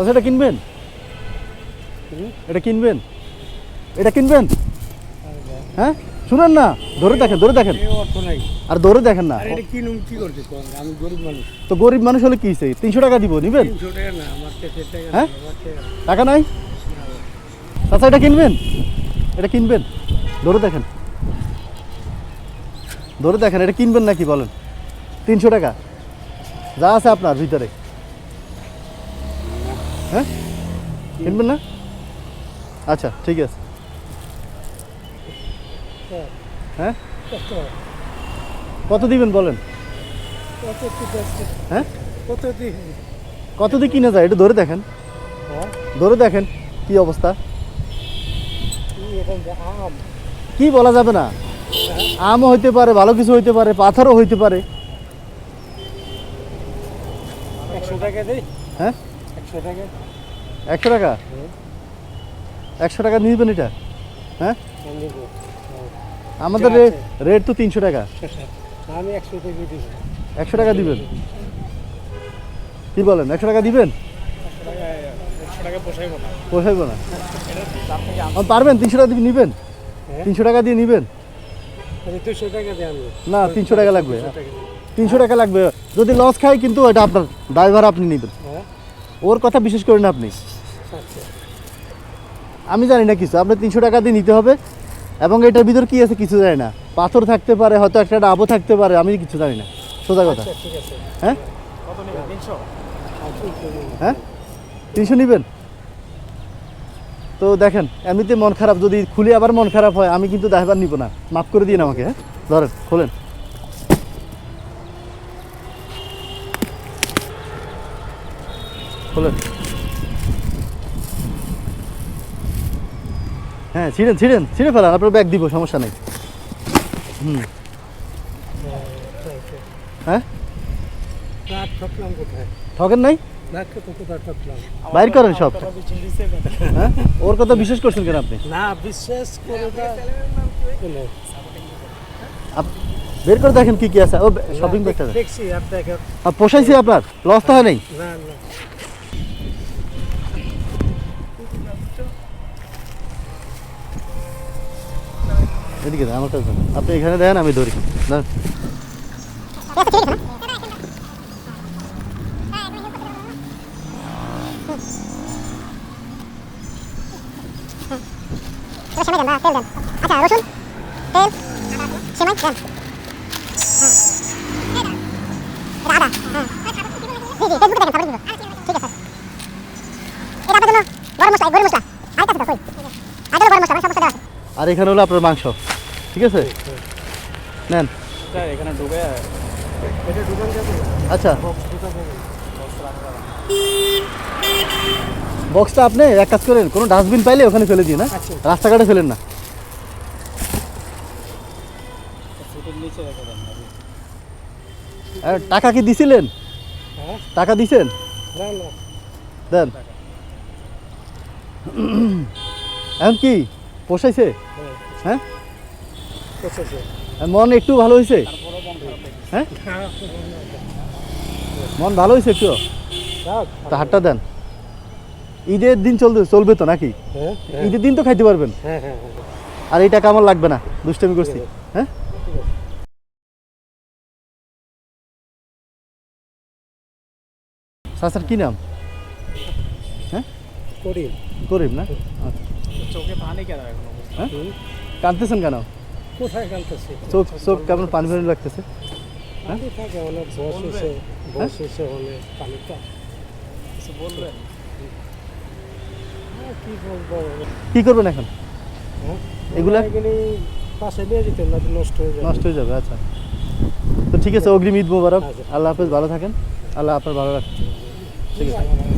আচ্ছা এটা কিনবেন? এটা কিনবেন? এটা কিনবেন? হ্যাঁ? শুনেন না ধরে দেখেন ধরে দেখেন। আর ধরে দেখেন না। তো গরিব মানুষ হলে কি হয়েছে তিনশো টাকা দিব নিবেন? হ্যাঁ? টাকা নাই? আচ্ছা এটা কিনবেন? এটা কিনবেন? ধরে দেখেন। ধরে দেখেন এটা কিনবেন নাকি বলেন? তিনশো টাকা। যা আছে আপনার ভিতরে। হ্যাঁ? কিনবেন না? আচ্ছা ঠিক আছে। হ্যাঁ? কত দিবেন বলেন? কত হ্যাঁ? কত দিয়ে কিনে যায়? এটা ধরে দেখেন? ধরে দেখেন কি অবস্থা। কি আম কি বলা যাবে না? আমও হইতে পারে ভালো কিছু হইতে পারে পাথরও হইতে পারে। একশো টাকা দেই। হ্যাঁ? একশো টাকা। একশো টাকা। নিবেন এটা? হ্যাঁ? নেব। হ্যাঁ। আমাদের রেট তো তিনশো টাকা। আমি একশো টাকা দিবেন? কি বলেন একশো টাকা দিবেন? পোষাইবো না। পারবেন তিনশো টাকা দিয়ে নিবেন? হ্যাঁ? তিনশো টাকা দিয়ে নিবেন? আনব। না তিনশো টাকা লাগবে। তিনশো টাকা লাগবে। যদি লস খায় কিন্তু এটা আপনার ড্রাইভার আপনি নেবেন। হ্যাঁ ওর কথা বিশেষ করেন আপনি? আমি জানি না কিছু। আপনার তিনশো টাকা দিয়ে নিতে হবে। এবং এটার ভিতর কি আছে কিছু জানি না। পাথর থাকতে পারে হয়তো একটা ডাবও থাকতে পারে আমি কিছু জানি না। সোজা কথা। আচ্ছা হ্যাঁ? হ্যাঁ? তিনশো নেবেন? তো দেখেন এমনিতে মন খারাপ যদি খুলে আবার মন খারাপ হয় আমি কিন্তু ড্রাইভার নিব না। মাফ করে দিন আমাকে হ্যাঁ? ধরেন খোলেন। খোলেন। হ্যাঁ ছিঁড়েন ছিঁড়েন ছিঁড়ে ফেলান আপনার ব্যাগ দিব সমস্যা নেই। হুম। হ্যাঁ? ঠকেন নাই? বাইর করেন সব। হ্যাঁ? ওর কথা বিশেষ করছেন কেন আপনি? না বিশ্বাস করে বের করে দেখেন কি কি আছে। ও শপিং ব্যাগটা দেখছি আর দেখেন। পোষাইছে আপনার? লস তো হয় নাই? না না। এদিকে দেন আমার কাছে। আপনি এখানে দেন আমি ধরি দেন। আচ্ছা রসুন তেল সেমাই দেন আদা হ্যাঁ জি জি ফেসবুকে দেখেন দিব ঠিক আছে এটা আপনার জন্য গরম মশলা গরম মশলা আরেকটা কই আরেকটা গরম মশলা দেওয়া আর এখানে হলো আপনার মাংস ঠিক আছে? নেন। এখানে আচ্ছা। বক্সটা আপনি এক কাজ করেন কোনো ডাস্টবিন পাইলে ওখানে ফেলে দিন হ্যাঁ? আচ্ছা। রাস্তাঘাটে ফেলেন না। টাকা কি দিছিলেন? হ্যাঁ। টাকা দিছেন? না না। দেন। এখন কি পোষাইছে? হ্যাঁ। হ্যাঁ? মন একটু ভালো হয়েছে হ্যাঁ? মন ভালো হয়েছে একটু তা হাতটা দেন। ঈদের দিন চলবে চলবে তো নাকি? হ্যাঁ হ্যাঁ। ঈদের দিন তো খাইতে পারবেন। হ্যাঁ আর এই টাকা আমার লাগবে না। দুষ্টামি করছি। হ্যাঁ? স্যার কি নাম? হ্যাঁ? করিম। করিম না? আচ্ছা। চোখে পানি কেন এখন হ্যাঁ? কাঁদতেছেন কেন? কোথায় চোখ চোখ কেমন পানি পানি লাগতেছে? পানি থাকে অনেক বস এসে বস এসে হলে পানিটা বলবেন? হ্যাঁ, কি বলব? কি করবেন এখন? হ্যাঁ? এগুলা? পাশে নিয়ে যেতেন না নষ্ট হয়ে যাবে। নষ্ট হয়ে যাবে আচ্ছা। তো ঠিক আছে অগ্রিম ঈদ মোবারক। আচ্ছা। আল্লাহ হাফেজ ভালো থাকেন। আল্লাহ আপনার ভালো রাখেন। ঠিক আছে।